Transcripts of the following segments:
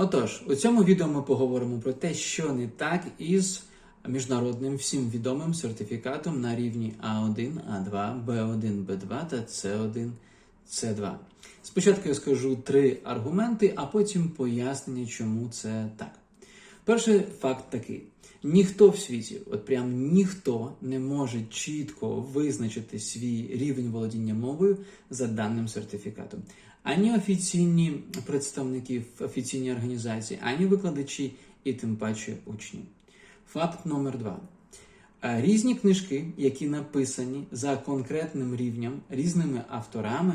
Отож, у цьому відео ми поговоримо про те, що не так із міжнародним всім відомим сертифікатом на рівні А1, А2, Б1, Б2 та С1, С2. Спочатку я скажу три аргументи, а потім пояснення, чому це так. Перший факт такий: ніхто в світі, от прям ніхто не може чітко визначити свій рівень володіння мовою за даним сертифікатом. Ані офіційні представники, офіційні організації, ані викладачі, і тим паче учні. Факт номер два. Е, Різні книжки, які написані за конкретним рівнем, різними авторами,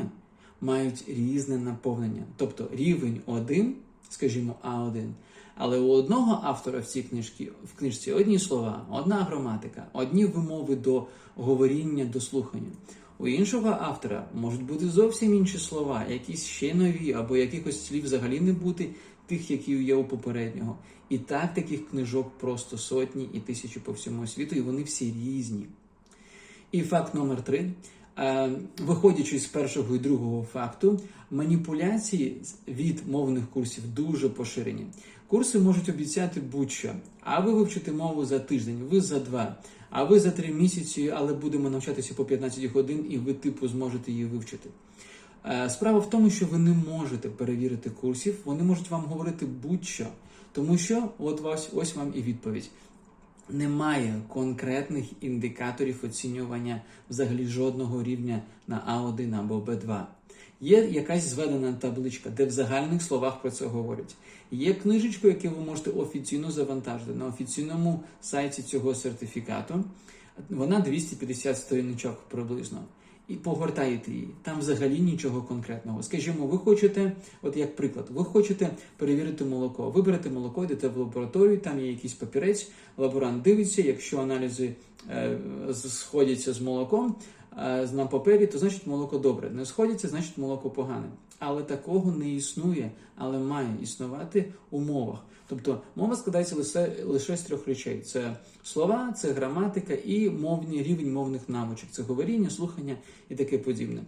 мають різне наповнення. Тобто рівень 1, скажімо, А1, але у одного автора в цій книжці, в книжці одні слова, одна граматика, одні вимови до говоріння, до слухання. У іншого автора можуть бути зовсім інші слова, якісь ще нові, або якихось слів взагалі не бути тих, які є у попереднього. І так таких книжок просто сотні і тисячі по всьому світу, і вони всі різні. І факт номер три. Е, Виходячи з першого і другого факту, маніпуляції від мовних курсів дуже поширені. Курси можуть обіцяти будь-що, а ви вивчите мову за тиждень, ви за два, а ви за три місяці, але будемо навчатися по 15 годин, і ви типу зможете її вивчити. Е, Справа в тому, що ви не можете перевірити курсів, вони можуть вам говорити будь-що. Тому що, от ось, ось вам і відповідь. Немає конкретних індикаторів оцінювання взагалі жодного рівня на А1 або Б2. Є якась зведена табличка, де в загальних словах про це говорять. Є книжечку, яку ви можете офіційно завантажити на офіційному сайті цього сертифікату. Вона 250 сторіночок приблизно. І погортаєте її. Там взагалі нічого конкретного. Скажімо, ви хочете, от як приклад, ви хочете перевірити молоко. Виберете молоко, йдете в лабораторію, там є якийсь папірець, лаборант дивиться, якщо аналізи е, сходяться з молоком на папері, то значить молоко добре. Не сходяться, значить молоко погане. Але такого не існує, але має існувати у мовах. Тобто мова складається лише, лише з трьох речей: це слова, це граматика і мовний рівень мовних навичок, це говоріння, слухання і таке подібне.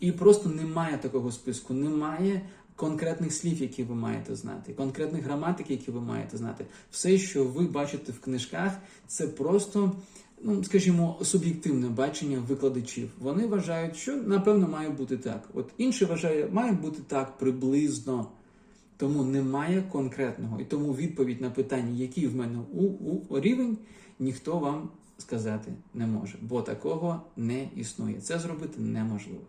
І просто немає такого списку, немає конкретних слів, які ви маєте знати, конкретних граматик, які ви маєте знати. Все, що ви бачите в книжках, це просто. Ну, скажімо, суб'єктивне бачення викладачів. Вони вважають, що напевно має бути так. От інший вважає, має бути так приблизно. Тому немає конкретного. І тому відповідь на питання, який в мене у, у рівень, ніхто вам сказати не може, бо такого не існує. Це зробити неможливо.